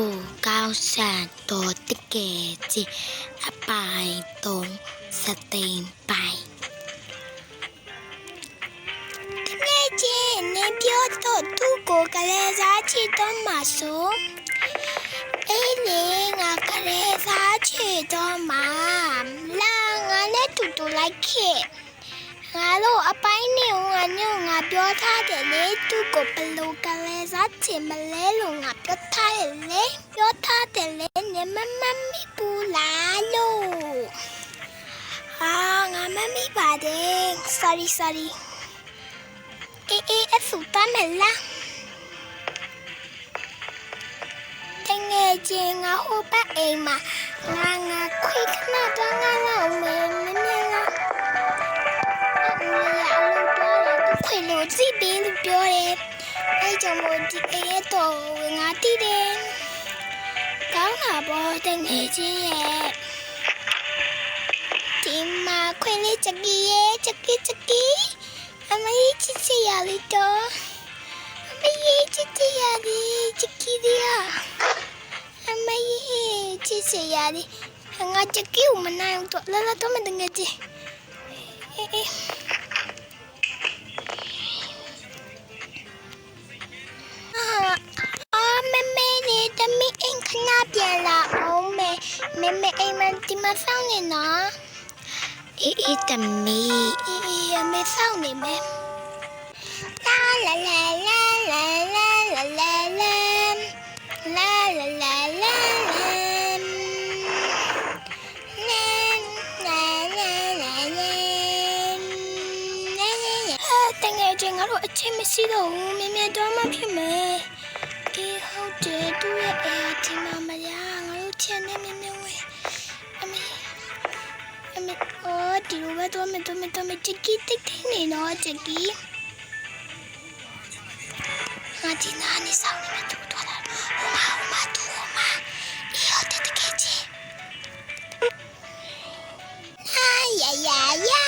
ကိုကောင်းဆန်တော်တကယ်ချင်းအပိုင်သုံးစသိန်းပိုင်တကယ်ချင်းနေပြောတော့သူ့ကိုကလေးစားချစ်တော့မှာဆိုအေးလေငါကလေးစားချစ်တော့မှာလာငါနဲ့တူတူလိုက်ခဲ့ငါတို့အပိုင်းနဲ့ငါညငါပြောထားတယ်လေသူ့ကိုဘယ်လိုကလေး စားချင်မလဲလို့ငါပြောထားတယ်လေပြောထားတယ်လေနေမမမိဘူးလားလို့အာငါမမိပါတယ် sorry sorry အေးအေးအဆူတမ်းမလားတငယ်ချင်းငါဟိုဘက်အိမ်မှာငါငါခွေခဏတော့ငါလောက်မယ်နည်းနည်းလားခွေလို့ကြည့်ပြီးလို့ပြောတယ်။ အဲကြောင့်မို့ဒီအိမ်ရဲ့တော့ငါတိတယ်။ကောင်းတာပေါ့တငယ်ချင်းရဲ့။ဒီမှာခွေလေးချက်ကြီးရဲ့ချက်ကြီးချက်ကြီးအမကြီးချစ်ချစ်ရလေးတော့အမကြီးချစ်ချစ်ရလေးချက်ကြီးဒီယာအမကြီးချစ်ချစ်ရလေးငါချက်ကြီးမနိုင်တော့လာလာတော့မတငယ်ချင်းအေးအေးအာ မေမမေအိမ်မဒီမဆောင်နေနော်အေးအေးတမီးအေးအေးအမေဆောင်နေမယ်လာလာလာလာလာလာလာလာလာလာလာလာလာတငယ်ချင်းကတော့အချင်းမရှိတော့ဘူးမြင်မြင်တော့မှဖြစ်မယ် टियूबा तो हमें तो मैं तो मैं चक्की दिखती नहीं ना चक्की हाँ जी नानी सामने में दूध वाला उमा उमा तू उमा ये होते तो कैसे आ या या या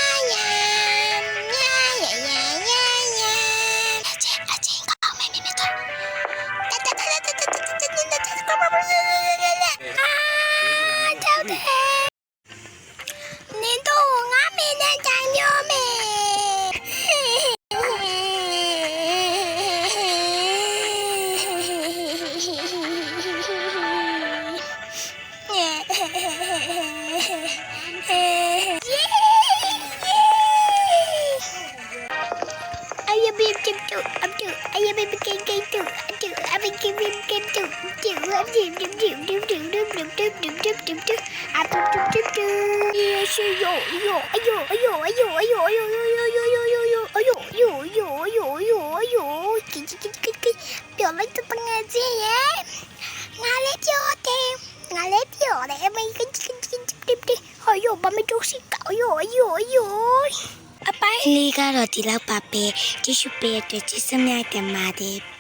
ယဘိကကေတူအတူအဘိကဘိကတူတူအတူတူတူတူတူတူတူတူတူတူတူတူအတူတူတူတူယေရှိယောယောအယောအယောအယောအယောအယောယောယောယောယောယောယောအယောယောယောယောယောအယောကီကီကီကီကီပြောလိုက်တဲ့ငါကြီးရဲ့ငါလည်းပြောတယ်ငါလည်းပြောတယ်အမေကီကီကီကီကီဟောယောဘာမတို့စီကောယောယောယောအပိုင်းလေးကတော့ဒီလောက်ပါပဲကြည့်ရှုပေးတဲ့အတွက်ကျေးဇူးများတင်ပါတယ်